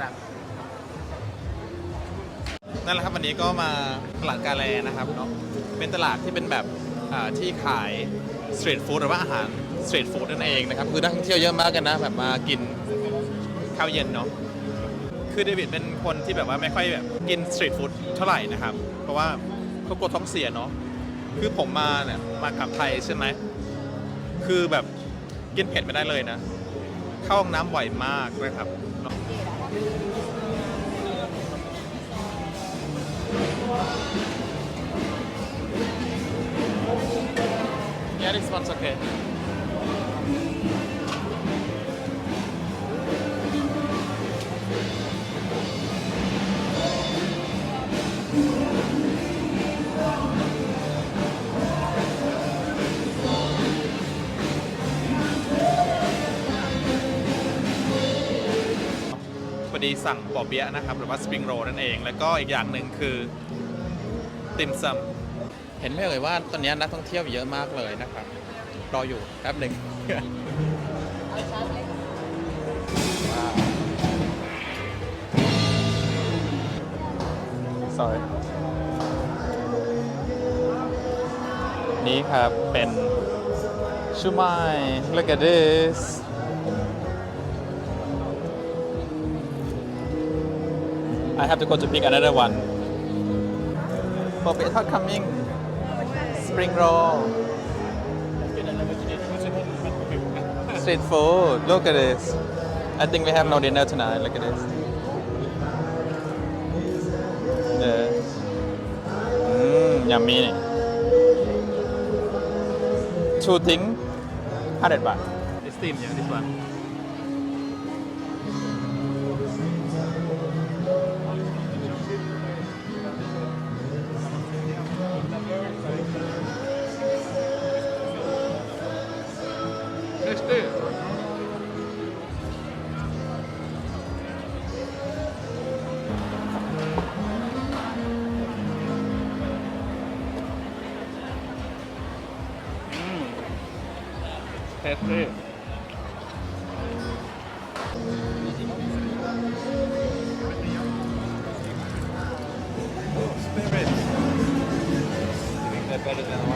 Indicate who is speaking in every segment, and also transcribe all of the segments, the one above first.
Speaker 1: ซ่บนั่นแหละครับวันนี้ก็มาตลาดกาแลนะครับเนาะเป็นตลาดที่เป็นแบบอ่าที่ขายสตรีทฟู้ดหรือว่าอาหารสตรีทฟู้ดนั่นเองนะครับคือนักท่องเที่ยวเยอะมากกันนะแบบมากินข้าวเย็นเนาะคือเดวิดเป็นคนที่แบบว่าไม่ค่อยแบบกินสตรีทฟู้ดเท่าไหร่นะครับ เพราะว่าเขากลัวท้องเสียเนาะคือผมมาเนี่ยมากลับไทยใช่ไหมคือแบบกินเผ็ดไม่ได้เลยนะ เข้าห้องน้ำบ่อยมากนะครับเนาะ Yeah, this one's okay.. สั่งปอเปี๊ยะนะครับ หรือว่าสปริงโรลนั่นเอง แล้วก็อีกอย่างหนึ่งคือติมซำเห็นไหมเอ่ยว่าตอนนี้นักท่องเที่ยวเยอะมากเลยนะครับ รออยู่แป๊บหนึ่ง sorry นี่ครับเป็นชูไม look at this I have to go to pick another one. Popiah hot coming. Spring roll. Street food. Look at this. I think we have no dinner tonight. Look at this. Yeah. Mm, yummy. Two things, 100 baht. It's steam, yeah, this one. Let's. That's it. Oh, think they're better than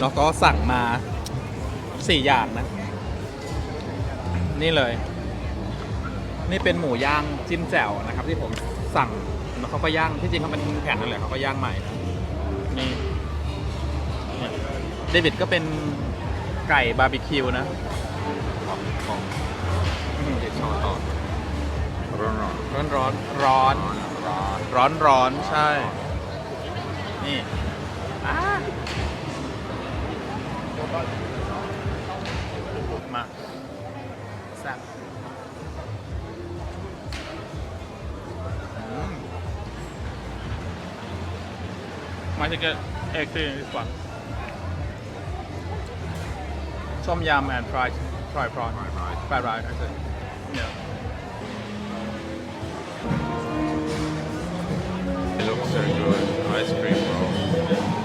Speaker 1: แล้วก็สั่งมา4อย่างนะ นี่เลย นี่เป็นหมูย่างจิ้มแจ่วนะครับ ที่ผมสั่งแล้วเขาก็ย่างที่จริงเขาเป็นแผ่นนั่นแหละเขาก็ย่างใหม่นะนี่เดวิดก็เป็นไก่บาร์บีคิวนะของของเด็ดชอต่อ
Speaker 2: ร้อนร้อน
Speaker 1: ร้อนร้อนร้อน
Speaker 2: ร้อน
Speaker 1: ร้อนร้อน ใช่นี่อ่ามาแซ่บอืม Might get egg too in this one. Tom yum and fried fried prawn.
Speaker 2: Fried rice.
Speaker 1: Fried rice, actually. Yeah.
Speaker 2: It looks so good. Ice cream roll.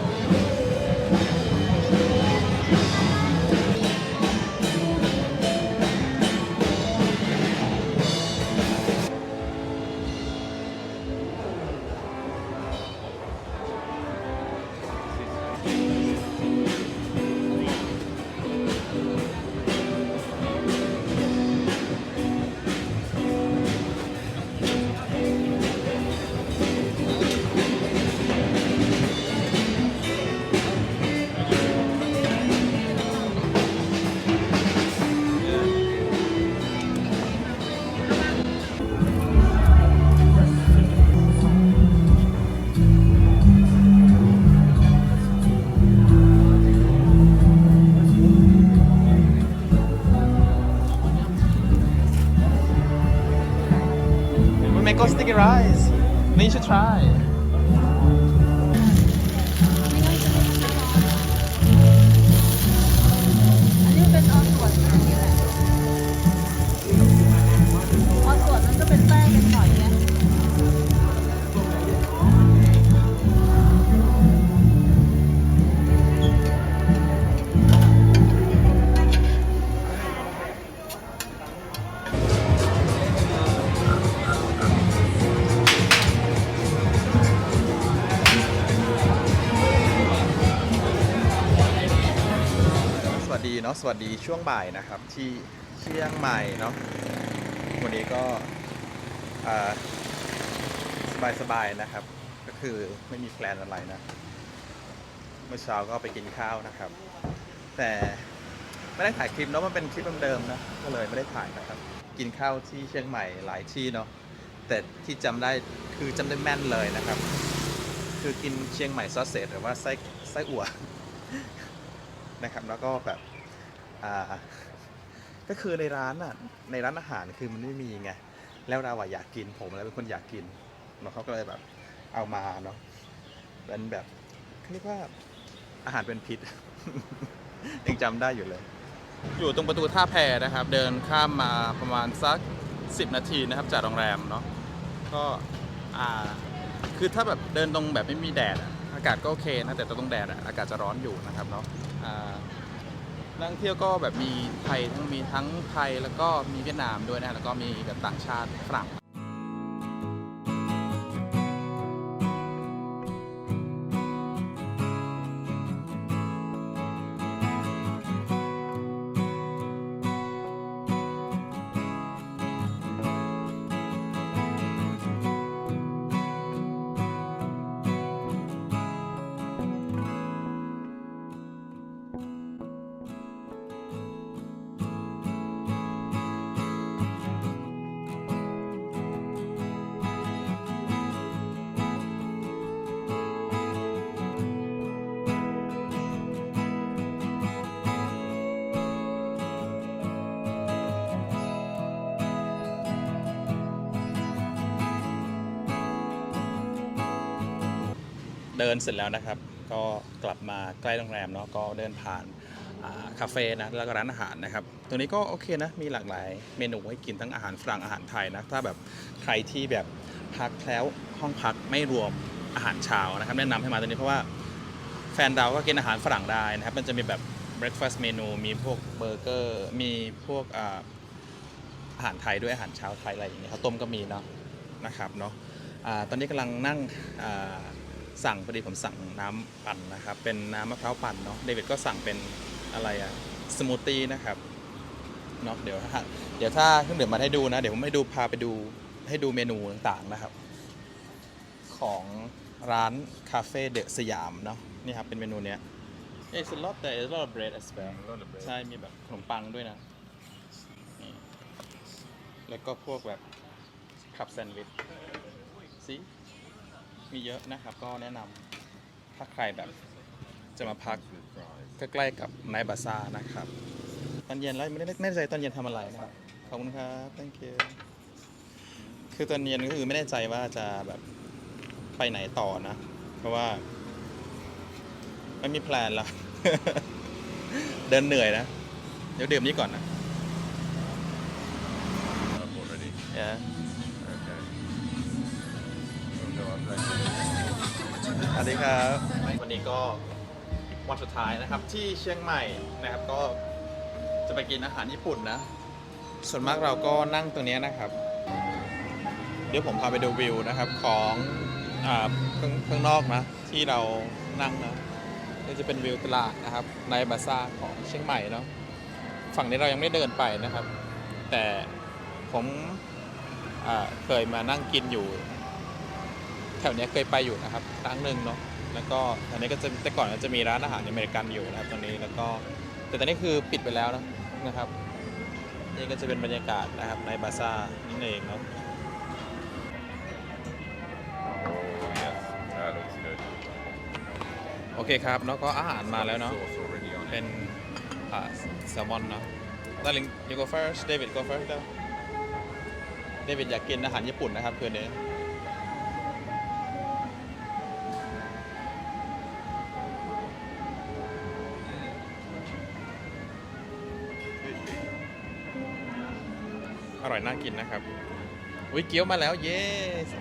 Speaker 1: Take a rise. They should try. วัสดีช่วงบ่ายนะครับ ที่เชียงใหม่เนาะวันนี้ก็สบายสบายๆนะครับ ก็คือไม่มีแพลนอะไรนะ เมื่อเช้าก็ไปกินข้าวนะครับ แต่ไม่ได้ถ่ายคลิปเนาะมันเป็นคลิปเดิมๆนะก็เลยไม่ได้ถ่ายนะครับ กินข้าวที่เชียงใหม่หลายที่เนาะแต่ที่จำได้คือจำได้แม่นเลยนะครับ คือกินเชียงใหม่ซอสเซจหรือว่าไส้ไส้อั่วนะครับ แล้วก็แบบ อ่าก็คือในร้านอะในร้านอาหารคือมันไม่มีไงแล้วเราอะอยากกินผมแล้วเป็นคนอยากกินเนาะเขาก็เลยแบบเอามาเนาะเป็นแบบเขาเรียกว่าอาหารเป็นพิษ ยังจำได้อยู่เลย อยู่ตรงประตูท่าแพนะครับ เดินข้ามมาประมาณสัก 10 นาทีนะครับจากโรงแรมเนาะก็อ่าคือถ้าแบบเดินตรงแบบไม่มีแดดอากาศก็โอเคนะแต่ตรงแดดอะอากาศจะร้อนอยู่นะครับเนาะอ่า นักท่องเที่ยวก็แบบมีไทยทั้งมีทั้งไทยแล้วก็มีเวียดนามด้วยนะแล้วก็มีแบบต่างชาติฝรั่ง เดินเสร็จแล้วนะครับ ก็กลับมาใกล้โรงแรมเนาะก็เดินผ่านคาเฟ่นะแล้วก็ร้านอาหารนะครับตรงนี้ก็โอเคนะ มีหลากหลายเมนูให้กินทั้งอาหารฝรั่งอาหารไทยนะ ถ้าแบบใครที่แบบพักแล้วห้องพักไม่รวมอาหารเช้านะครับ แนะนำให้มาตรงนี้เพราะว่าแฟนเราก็กินอาหารฝรั่งได้นะครับ มันจะมีแบบ breakfast เมนู มีพวกเบอร์เกอร์ มีพวกอาอาหารไทยด้วยอาหารเช้าไทยอะไรอย่างเงี้ยข้าวต้มก็มีเนาะนะครับเนาะอตอนนี้กำลังนั่งอ สั่งพอดีผมสั่งน้ำปั่นนะครับ เป็นน้ำมะพร้าวปั่นเนาะเดวิดก็สั่งเป็นอะไรอะสมูทตี้นะครับเนาะเดี๋ยวถ้าเดี๋ยวถ้าเครื่องดื่มมาให้ดูนะ เดี๋ยวผมให้ดูพาไปดูให้ดูเมนูต่างๆนะครับ ของร้านคาเฟ่เดอะสยามเนาะนี่ครับเป็นเมนูเนี้ย It's a lot there is a lot of bread as well
Speaker 2: A lot of bread.
Speaker 1: ใช่มีแบบขนมปังด้วยนะนี่แล้วก็พวกแบบขับแซนด์วิชสิ มีเยอะนะครับ ก็แนะนำถ้าใครแบบจะมาพักใกล้ๆกับไนบาซานะครับ ตอนเย็นแล้วไม่ได้ไม่แน่ใจตอนเย็นทำอะไรนะครับ ขอบคุณครับ thank you คือตอนเย็นก็คือไม่แน่ใจว่าจะแบบไปไหนต่อนะ เพราะว่า ไม่มีแพลนแล้วเดินเหนื่อยนะ เดี๋ยวดื่มนี้ก่อนนะ วัสดีครับ วันนี้ก็วันสุดท้ายนะครับที่เชียงใหม่นะครับก็จะไปกินอาหารญี่ปุ่นนะ ส่วนมากเราก็นั่งตรงเนี้ยนะครับ เดี๋ยวผมพาไปดูวิวนะครับของอ่าข้างข้างนอกนะ ที่เรานั่งนะนี่จะเป็นวิวตลาดนะครับ ในบาซ่าของเชียงใหม่เนาะฝั่งนี้เรายังไม่เดินไปนะครับ แต่ผมอ่าเคยมานั่งกินอยู่แถวเนี้ยเคยไปอยู่นะครับครั้งหนึ่งเนาะแล้วก็แถวนี้ก็จะแต่ก่อนก็จะมีร้านอาหารอเมริกันอยู่นะครับตรงนี้แล้วก็แต่ตอนนี้คือปิดไปแล้วนะนะครับ นี่ก็จะเป็นบรรยากาศนะครับในบาซ่านี่เองเนาะ
Speaker 2: oh, yes. That looks good.
Speaker 1: โอเคครับแล้วก็อาหารมาแล้วเนาะ
Speaker 2: Sauce already on
Speaker 1: เป็
Speaker 2: it.
Speaker 1: นอ่าแซลมอนเนาะดาริง you go first David go first แล้ว David อยากกินอาหารญี่ปุ่นนะครับคืนนี้ อร่อยน่ากินนะครับวิเกี๊ยวมาแล้ว เย้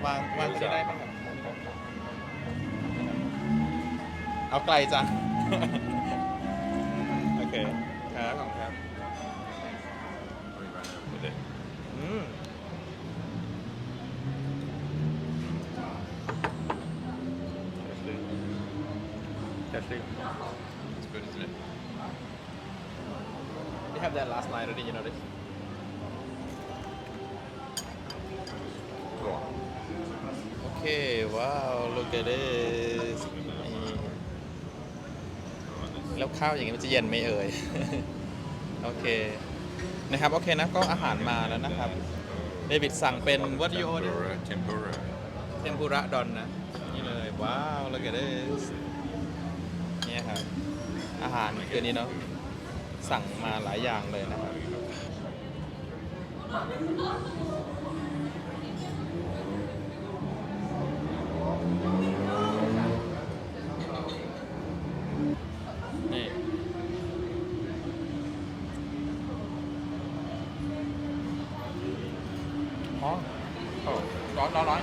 Speaker 1: วางวางที่ได้ไหมครับ เอาไกลจัง โอเค ครับขอบคุณครับ
Speaker 2: We ran out with it.
Speaker 1: อืม
Speaker 2: Testing. Testing. It's good, isn't it?
Speaker 1: have that last night already you know เคว้าว look at this นี่แล้วข้าวอย่างนี้มันจะเย็นไหมเอ่ย โอเค นะครับ โอเคนะ ก็อาหารมาแล้วนะครับ เดวิดสั่งเป็น what do you order
Speaker 2: Tempura. Tempura.
Speaker 1: เทมปุระดอนนะ นี่เลย ว้าว look at this เนี่ยครับ อาหารคืนนี้เนาะ สั่งมาหลายอย่างเลยนะครับ นี่อ๋อโอ้ร้อนร้อนร้อน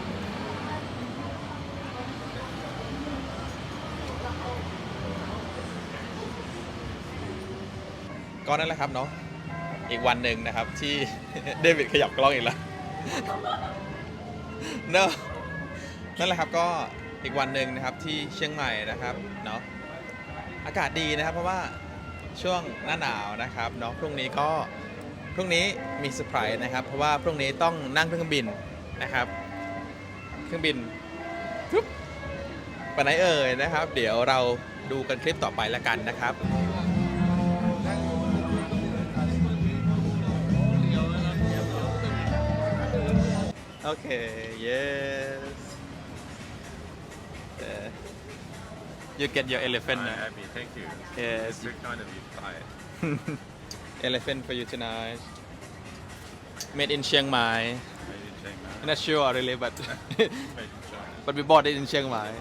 Speaker 1: ก็นั่นแหละครับเนาะอีกวันหนึ่งนะครับที่เดวิดขยับกล้องอีกแล้วเนั่นแหละครับก็อีกวันหนึ่งนะครับที่เชียงใหม่นะครับเนาะอากาศดีนะครับ เพราะว่าช่วงหน้าหนาวนะครับเนาะพรุ่งนี้ก็พรุ่งนี้มีเซอร์ไพรส์นะครับ เพราะว่าพรุ่งนี้ต้องนั่งเครื่องบินนะครับ เครื่องบินปุ๊บไปไหนเอ่ยนะครับ เดี๋ยวเราดูกันคลิปต่อไปแล้วกันนะครับโอเค yes Yeah. you get your elephant
Speaker 2: Hi,
Speaker 1: now.
Speaker 2: Abby, thank you.
Speaker 1: Yes.
Speaker 2: It's very kind of you. Hi.
Speaker 1: elephant for you tonight. Made in Chiang Mai.
Speaker 2: Chiang Mai.
Speaker 1: Not sure really, but
Speaker 2: Made in China.
Speaker 1: but we bought it in Chiang Mai.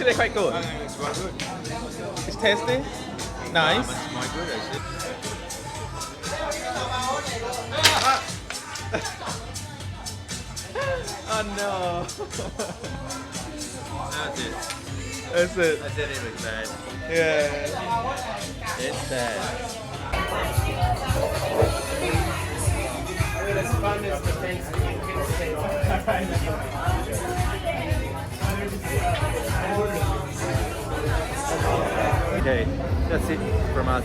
Speaker 1: Actually quite good.
Speaker 2: it's quite good.
Speaker 1: It's tasty, nice.
Speaker 2: It's quite good actually.
Speaker 1: Oh no.
Speaker 2: That's it.
Speaker 1: That's it.
Speaker 2: That's it. It was bad.
Speaker 1: Yeah. It's bad.
Speaker 3: Okay, that's it from us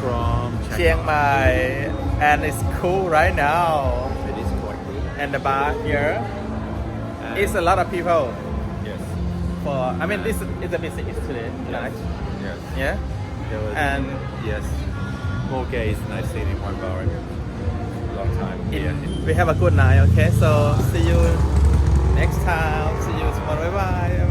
Speaker 3: from
Speaker 1: Chiang Mai, and it's cool right now.
Speaker 3: It is quite good.
Speaker 1: And the bar here,
Speaker 3: And
Speaker 1: it's a lot of people.
Speaker 3: yes,
Speaker 1: For I mean, this is a busy today
Speaker 3: yes.
Speaker 1: Yeah.
Speaker 3: Was,
Speaker 1: And
Speaker 3: yes, more gays than I've seen in one bar in a long time.
Speaker 1: it-
Speaker 3: Yeah.
Speaker 1: we have a good night. Okay, so see you next time. See you tomorrow. Bye bye.